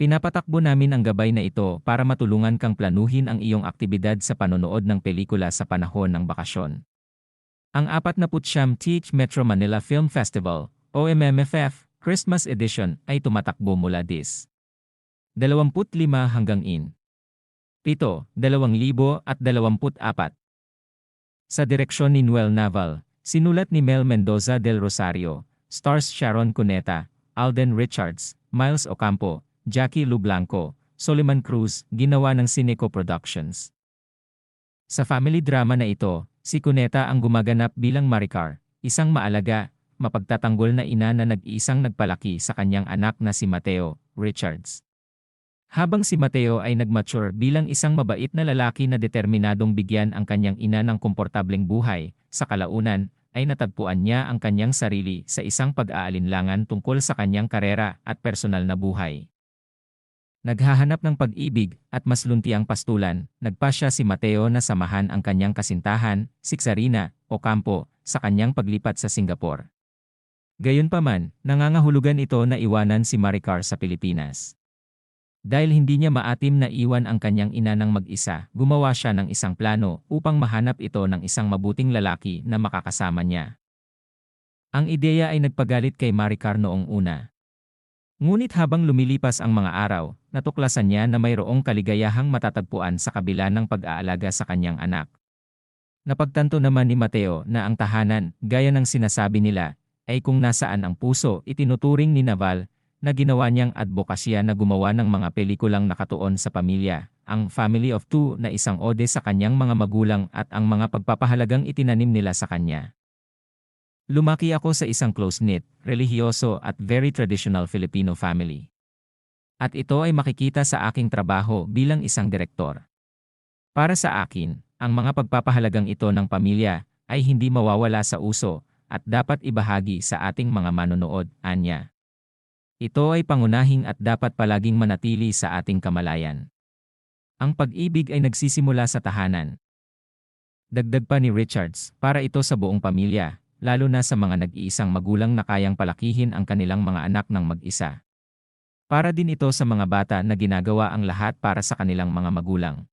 Pinapatakbo namin ang gabay na ito para matulungan kang planuhin ang iyong aktibidad sa panonood ng pelikula sa panahon ng bakasyon. Ang 49 Teach Metro Manila Film Festival, o MMFF, Christmas Edition ay tumatakbo mula dis. 25 hanggang in. 7, 2024. Sa direksyon ni Noel Naval, sinulat ni Mel Mendoza del Rosario, stars Sharon Cuneta, Alden Richards, Miles Ocampo, Jackie Lublanco, Soliman Cruz, ginawa ng Cineco Productions. Sa family drama na ito, si Cuneta ang gumaganap bilang Maricar, isang maalaga, mapagtatanggol na ina na nag-iisang nagpalaki sa kanyang anak na si Mateo Richards. Habang si Mateo ay nagmature bilang isang mabait na lalaki na determinadong bigyan ang kanyang ina ng komportableng buhay, sa kalaunan, ay natagpuan niya ang kanyang sarili sa isang pag-aalinlangan tungkol sa kanyang karera at personal na buhay. Naghahanap ng pag-ibig at mas luntiang pastulan, nagpa siya si Mateo na samahan ang kanyang kasintahan, si Xarina, Ocampo, sa kanyang paglipat sa Singapore. Gayunpaman, nangangahulugan ito na iwanan si Maricar sa Pilipinas. Dahil hindi niya maatim na iwan ang kanyang ina ng mag-isa, gumawa siya ng isang plano upang mahanap ito ng isang mabuting lalaki na makakasama niya. Ang ideya ay nagpagalit kay Maricar noong una. Ngunit habang lumilipas ang mga araw, natuklasan niya na mayroong kaligayahang matatagpuan sa kabila ng pag-aalaga sa kanyang anak. Napagtanto naman ni Mateo na ang tahanan, gaya ng sinasabi nila, ay kung nasaan ang puso itinuturing ni Naval na ginawa niyang advokasya na gumawa ng mga pelikulang nakatuon sa pamilya, ang Family of Two na isang ode sa kanyang mga magulang at ang mga pagpapahalagang itinanim nila sa kanya. Lumaki ako sa isang close-knit, relihiyoso at very traditional Filipino family. At ito ay makikita sa aking trabaho bilang isang direktor. Para sa akin, ang mga pagpapahalagang ito ng pamilya ay hindi mawawala sa uso at dapat ibahagi sa ating mga manonood, anya. Ito ay pangunahing at dapat palaging manatili sa ating kamalayan. Ang pag-ibig ay nagsisimula sa tahanan. Dagdag pa ni Richards, para ito sa buong pamilya, lalo na sa mga nag-iisang magulang na kayang palakihin ang kanilang mga anak ng mag-isa. Para din ito sa mga bata na ginagawa ang lahat para sa kanilang mga magulang.